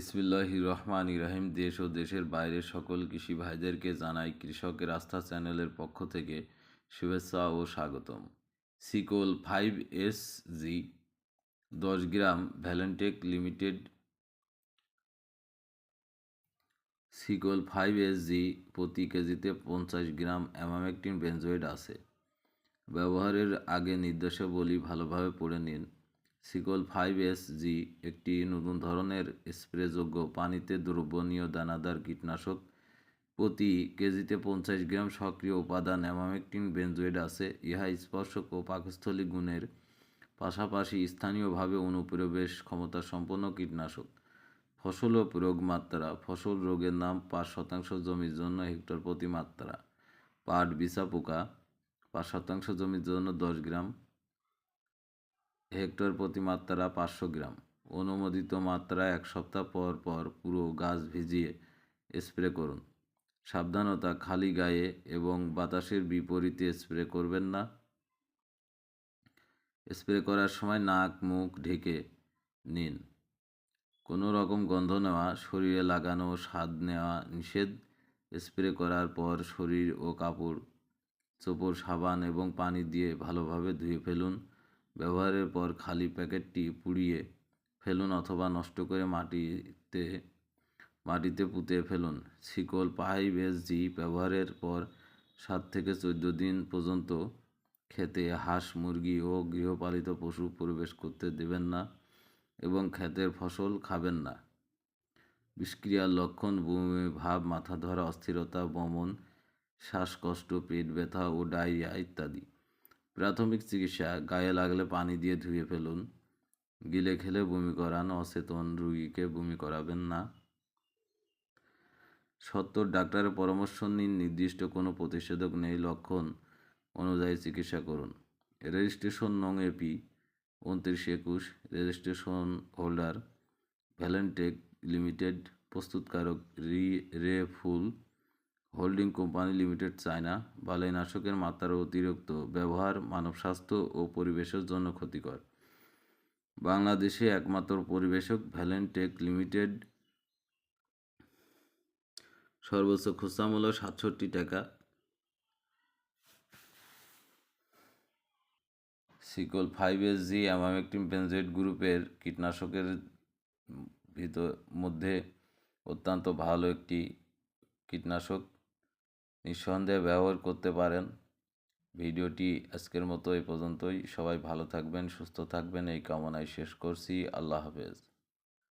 ইসমিল্লাহ রহমান ইরাহিম দেশ ও দেশের বাইরের সকল কৃষি ভাইদেরকে জানাই কৃষকের আস্থা চ্যানেলের পক্ষ থেকে শুভেচ্ছা ও স্বাগতম। সিকোল ফাইভ এস জি দশ গ্রাম ভ্যালেন্টেক লিমিটেড সিকোল ফাইভ এস জি প্রতি কেজিতে পঞ্চাশ গ্রাম অ্যামামেকটিন বেনজয়েড আছে। ব্যবহারের আগে নির্দেশাবলী ভালোভাবে পড়ে নিন। সিকল ফাইভ এস জি একটি নতুন ধরনের স্প্রেযোগ্য পানিতে দ্রবণীয় দানাদার কীটনাশক। প্রতি কেজিতে পঞ্চাশ গ্রাম সক্রিয় উপাদান অ্যামামেকটিন বেনজয়েড আছে। ইহা স্পর্শক ও পাকস্থলী গুণের পাশাপাশি স্থানীয়ভাবে অনুপ্রবেশ ক্ষমতা সম্পন্ন কীটনাশক। ফসল ও রোগ মাত্রা, ফসল রোগের নাম পাঁচ শতাংশ জমির জন্য হেক্টর প্রতি মাত্রা। পাট, বিছা পোকা, পাঁচ শতাংশ জমির জন্য দশ গ্রাম। হেক্টর প্রতি মাত্রা পাঁচশো গ্রাম। অনুমোদিত মাত্রা এক সপ্তাহ পর পর পুরো গাছ ভিজিয়ে স্প্রে করুন। সাবধানতা খালি গায়ে এবং বাতাসের বিপরীতে স্প্রে করবেন না। স্প্রে করার সময় নাক, মুখ ঢেকে নিন। কোনো রকম গন্ধ নেওয়া, শরীরে লাগানো স্বাদ নেওয়া নিষেধ। স্প্রে করার পর শরীর ও কাপড়, চোপড়, সাবান এবং পানি দিয়ে ভালোভাবে ধুয়ে ফেলুন। ব্যবহারের পর খালি প্যাকেটটি পুড়িয়ে ফেলুন অথবা নষ্ট করে মাটিতে মাটিতে পুঁতে ফেলুন। শিকল পাহাই জি ব্যবহারের পর সাত থেকে চোদ্দ দিন পর্যন্ত খেতে হাঁস, মুরগি ও গৃহপালিত পশু প্রবেশ করতে দেবেন না এবং ক্ষেতের ফসল খাবেন না। বিষক্রিয়ার লক্ষণ, বমি, ভাব, মাথা ধরা, অস্থিরতা, বমন, শ্বাসকষ্ট, পেট ব্যথা ও ডায়রিয়া ইত্যাদি। প্রাথমিক চিকিৎসা, গায়ে লাগলে পানি দিয়ে ধুয়ে ফেলুন। গিলে খেলে বমি করান, অচেতন রুগীকে বমি করাবেন না। সত্তর ডাক্তারের পরামর্শ নিন, নির্দিষ্ট কোনো প্রতিষেধক নেই, লক্ষণ অনুযায়ী চিকিৎসা করুন। রেজিস্ট্রেশন নং এপি উনত্রিশ একুশ, রেজিস্ট্রেশন হোল্ডার, ভ্যালেন্টেক লিমিটেড, প্রস্তুতকারক রি, Rayfull holding company limited China বালাইনাশকের মাত্রার অতিরিক্ত ব্যবহার মানব স্বাস্থ্য ও পরিবেশের জন্য ক্ষতিকর। বাংলাদেশে একমাত্র পরিবেশক ভ্যালেন্টেক লিমিটেড। সর্বোচ্চ খুচরা মূল্য সাতষট্টি টাকা। Sickle five S G emamectin বেনজেড গ্রুপের কীটনাশকের ভিতর মধ্যে অত্যন্ত ভালো একটি কীটনাশক। নিঃসন্দেহে ব্যবহার করতে পারেন। ভিডিওটি আজকের মতো এই পর্যন্তই। সবাই ভালো থাকবেন, সুস্থ থাকবেন। এই কামনায় শেষ করছি। আল্লাহ হাফেজ।